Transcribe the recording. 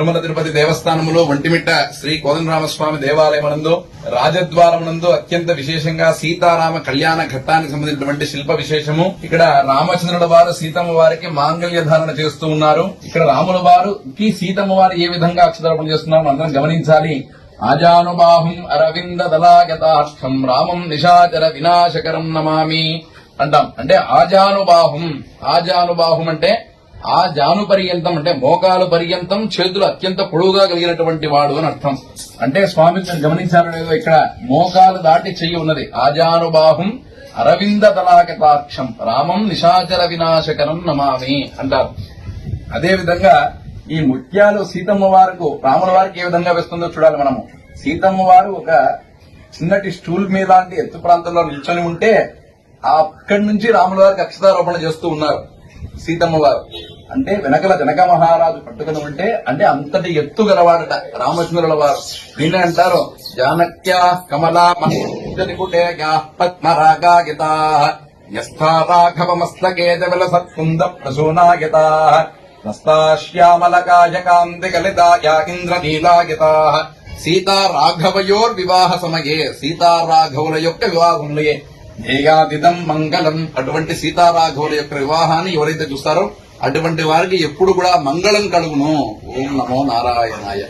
తిరుమల తిరుపతి దేవస్థానములో ఒంటిమిట్ట శ్రీ కోదండరామస్వామి దేవాలయమనందు రాజద్వారమునందు అత్యంత విశేషంగా సీతారామ కళ్యాణ ఘట్టానికి సంబంధించినటువంటి శిల్ప విశేషము. ఇక్కడ రామచంద్రుడు వారు సీతమ్మ వారికి మాంగళ్య ధారణ చేస్తూ ఉన్నారు. ఇక్కడ రాముల వారికి సీతమ్మ వారు ఏ విధంగా అక్షరాపణ చేస్తున్నారు అందరం గమనించాలి. ఆజానుబాహం అరవింద దళాగతార్థం రామం నిషాచర వినాశకరం నమామి అంటాం. అంటే ఆజానుబాహం ఆజానుబాహం అంటే ఆ జాను పర్యంతం అంటే మోకాలు పర్యంతం చేతులు అత్యంత పొడువుగా కలిగినటువంటి వాడు అని అర్థం. అంటే స్వామి మీరు గమనించాలో లేదో ఇక్కడ మోకాలు దాటి చెయ్యి ఉన్నది. ఆజానుబాహుం అరవింద దళాగతాక్షం రామం నిశాచర వినాశకరం నమామి అంటారు. అదే విధంగా ఈ ముత్యాలు సీతమ్మ వారికి రాముల వారికి ఏ విధంగా వేస్తుందో చూడాలి మనము. సీతమ్మ వారు ఒక చిన్నటి స్టూల్ మీద ఎత్తు ప్రాంతంలో నిల్చొని ఉంటే ఆ అక్కడి నుంచి రాముల వారికి అక్షతారోపణ చేస్తూ ఉన్నారు సీతమ్మ వారు అంటే వెనకల జనక మహారాజు పట్టుకుని ఉంటే అంటే అంతటి ఎత్తు గలవాడట రామచంద్రుల వారు దీన్ని అంటారు జానక్య కమలా కుటే పద్మరాగా గితా జవల సత్కుంద ప్రసూనాగితా నస్తాశ్యామలకాయ ఇంద్రనీలాగితా సీతా రాఘవయోర్ వివాహ సమయే సీతా రాఘవుల యొక్క వివాహంలో ధ్యేయాదిదం మంగళం. అటువంటి సీతారాఘవుల యొక్క వివాహాన్ని ఎవరైతే చూస్తారో అటువంటి వారికి ఎప్పుడు కూడా మంగళం కలుగును. ఓం నమో నారాయణాయ.